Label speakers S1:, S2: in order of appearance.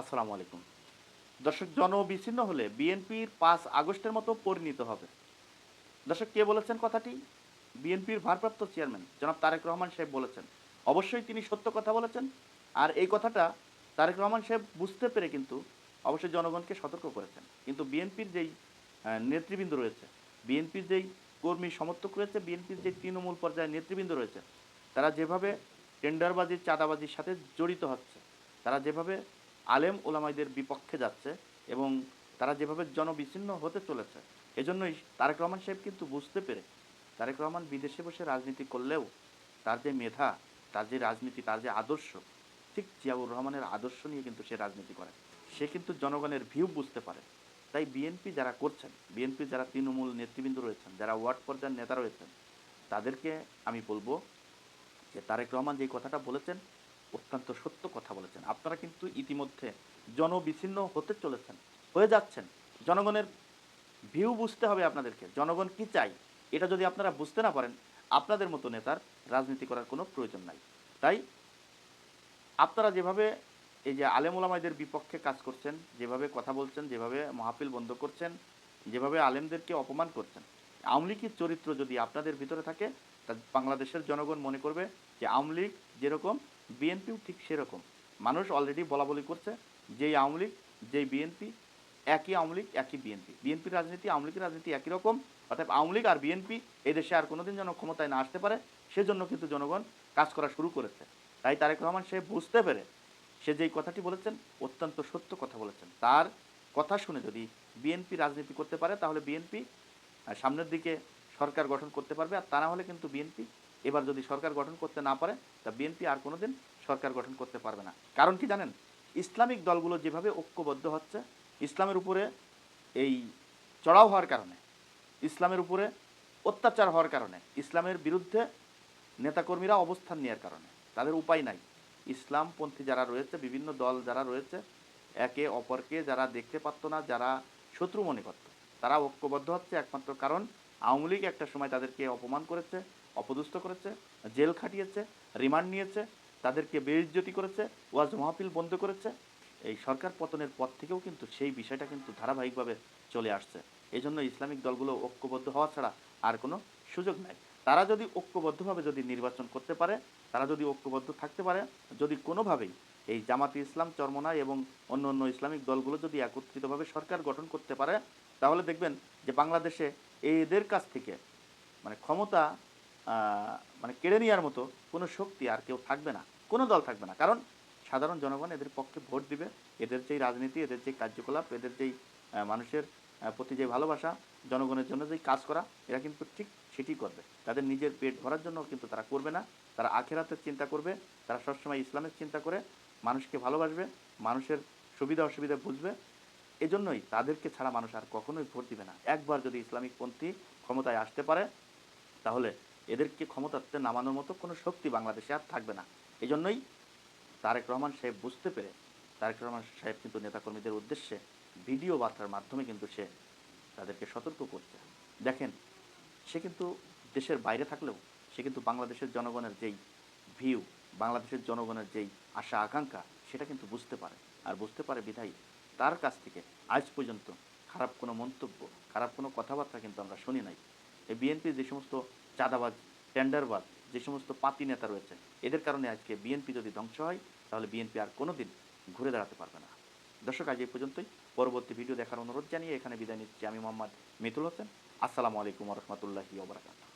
S1: আসসালামু আলাইকুম। দর্শক, জনবিচ্ছিন্ন হলে বিএনপির পাঁচ আগস্টের মতো পরিণত হবে। দর্শক, কে বলেছেন কথাটি? বিএনপির ভারপ্রাপ্ত চেয়ারম্যান জনাব তারেক রহমান সাহেব বলেছেন। অবশ্যই তিনি সত্য কথা বলেছেন। আর এই কথাটা তারেক রহমান সাহেব বুঝতে পেরে কিন্তু অবশ্যই জনগণকে সতর্ক করেছেন। কিন্তু বিএনপির যেই নেতৃবৃন্দ রয়েছে, বিএনপির যেই কর্মী সমর্থক রয়েছে, বিএনপির যে তৃণমূল পর্যায়ে নেতৃবৃন্দ রয়েছে, তারা যেভাবে টেন্ডারবাজি চাঁদাবাজির সাথে জড়িত হচ্ছে, তারা যেভাবে আলেম ওলামাইদের বিপক্ষে যাচ্ছে এবং তারা যেভাবে জনবিচ্ছিন্ন হতে চলেছে, এজন্যই তারেক রহমান সাহেব কিন্তু বুঝতে পেরে, তারেক রহমান বিদেশে বসে রাজনীতি করলেও তার যে মেধা, তার যে রাজনীতি, তার যে আদর্শ, ঠিক জিয়াউর রহমানের আদর্শ নিয়ে কিন্তু সে রাজনীতি করে। সে কিন্তু জনগণের ভিউ বুঝতে পারে। তাই বিএনপি যারা করছেন, বিএনপি যারা তৃণমূল নেতৃবৃন্দ রয়েছেন, যারা ওয়ার্ড পর্যায়ের নেতা রয়েছেন, তাদেরকে আমি বলব যে তারেক রহমান যে কথাটা বলেছেন অত্যন্ত সত্য কথা বলেছেন। আপনারা কিন্তু ইতিমধ্যে জনবিচ্ছিন্ন হতে চলেছেন, হয়ে যাচ্ছেন। জনগণের ভিউ বুঝতে হবে আপনাদেরকে। জনগণ কি চাই? এটা যদি আপনারা বুঝতে না পারেন, আপনাদের মতো নেতার রাজনীতি করার কোনো প্রয়োজন নাই। তাই আপনারা যেভাবে এই যে আলেম ওলামাইদের বিপক্ষে কাজ করছেন, যেভাবে কথা বলছেন, যেভাবে মাহফিল বন্ধ করছেন, যেভাবে আলেমদেরকে অপমান করছেন, আওয়ামী লীগের চরিত্র যদি আপনাদের ভিতরে থাকে তা বাংলাদেশের জনগণ মনে করবে যে আওয়ামী লীগ যেরকম, বিএনপিও ঠিক সেরকম। মানুষ অলরেডি বলা বলি করছে, যেই আওয়ামী লীগ, যেই বিএনপি, একই আওয়ামী লীগ, একই বিএনপি। বিএনপির রাজনীতি, আওয়ামী লীগের রাজনীতি একই রকম অর্থাৎ আওয়ামী লীগ আর বিএনপি এই দেশে আর কোনোদিন যেন ক্ষমতায় না আসতে পারে, সেজন্য কিন্তু জনগণ কাজ করা শুরু করেছে। তাই তারেক রহমান সে বুঝতে পেরে, সে যেই কথাটি বলেছেন, অত্যন্ত সত্য কথা বলেছেন। তার কথা শুনে যদি বিএনপি রাজনীতি করতে পারে, তাহলে বিএনপি সামনের দিকে সরকার গঠন করতে পারবে, আর তা না হলে কিন্তু বিএনপি এবার যদি সরকার গঠন করতে না পারে, তা বিএনপি আর কোনোদিন সরকার গঠন করতে পারবে না। কারণ কি জানেন? ইসলামিক দলগুলো যেভাবে ঐক্যবদ্ধ হচ্ছে, ইসলামের উপরে এই চড়াও হওয়ার কারণে, ইসলামের উপরে অত্যাচার হওয়ার কারণে, ইসলামের বিরুদ্ধে নেতাকর্মীরা অবস্থান নেওয়ার কারণে, তাদের উপায় নাই। ইসলামপন্থী যারা রয়েছে, বিভিন্ন দল যারা রয়েছে, একে অপরকে যারা দেখতে পারতো না, যারা শত্রু মনে করত, তারা ঐক্যবদ্ধ হচ্ছে একমাত্র কারণ আওয়ামী লীগ একটা সময় তাদেরকে অপমান করেছে, অপদস্থ করেছে, জেল খাটিয়েছে, রিমান্ড নিয়েছে, তাদেরকে বেইজ্জতি করেছে, ওয়াজ মাহফিল বন্ধ করেছে। এই সরকার পতনের পর থেকেও কিন্তু সেই বিষয়টা কিন্তু ধারাবাহিকভাবে চলে আসছে। এই জন্য ইসলামিক দলগুলো ঐক্যবদ্ধ হওয়া ছাড়া আর কোনো সুযোগ নাই। তারা যদি ঐক্যবদ্ধভাবে যদি নির্বাচন করতে পারে, তারা যদি ঐক্যবদ্ধ থাকতে পারে, যদি কোনোভাবেই এই জামাতি ইসলাম চরমনায় এবং অন্য অন্য ইসলামিক দলগুলো যদি একত্রিতভাবে সরকার গঠন করতে পারে, তাহলে দেখবেন যে বাংলাদেশে এদের কাছ থেকে মানে ক্ষমতা মানে কেড়ে নেওয়ার মতো কোনো শক্তি আর কেউ থাকবে না, কোনো দল থাকবে না। কারণ সাধারণ জনগণ এদের পক্ষে ভোট দিবে, এদের যেই রাজনীতি, এদের যেই কার্যকলাপ, এদের যেই মানুষের প্রতি যে ভালোবাসা, জনগণের জন্য যেই কাজ করা, এরা কিন্তু ঠিক সেটি করবে। তাদের নিজের পেট ভরার জন্য কিন্তু তারা করবে না। তারা আখেরাতের চিন্তা করবে, তারা সবসময় ইসলামের চিন্তা করে, মানুষকে ভালোবাসবে, মানুষের সুবিধা অসুবিধা বুঝবে এজন্যই তাদেরকে ছাড়া মানুষ আর কখনোই ভোট দিবে না। একবার যদি ইসলামিক পন্থী ক্ষমতায় আসতে পারে, তাহলে এদেরকে ক্ষমতাতে নামানোর মতো কোনো শক্তি বাংলাদেশে আর থাকবে না। এই জন্যই তারেক রহমান সাহেব বুঝতে পেরে, তারেক রহমান সাহেব কিন্তু নেতাকর্মীদের উদ্দেশ্যে ভিডিও বার্তার মাধ্যমে কিন্তু সে তাদেরকে সতর্ক করছে। দেখেন, সে কিন্তু দেশের বাইরে থাকলেও সে কিন্তু বাংলাদেশের জনগণের যেই ভিউ বাংলাদেশের জনগণের যেই আশা, আকাঙ্ক্ষা, সেটা কিন্তু বুঝতে পারে। আর বুঝতে পারে বিধায়ী। তার কাছ থেকে আজ পর্যন্ত খারাপ কোনো মন্তব্য, খারাপ কোনো কথাবার্তা কিন্তু আমরা শুনি নাই। এই বিএনপির যে সমস্ত চাঁদাবাজ, টেন্ডারবাজ, যে সমস্ত পাতি নেতা রয়েছে, এদের কারণে আজকে বিএনপি যদি ধ্বংস হয়, তাহলে বিএনপি আর কোনো দিন ঘুরে দাঁড়াতে পারবে না। দর্শক, আজ এই পর্যন্তই। পরবর্তী ভিডিও দেখার অনুরোধ জানিয়ে এখানে বিদায় নিচ্ছি আমি মোহাম্মদ মিতুল হোসেন। আসসালামু আলাইকুম রহমতুল্লাহি ওবরাকাতুহ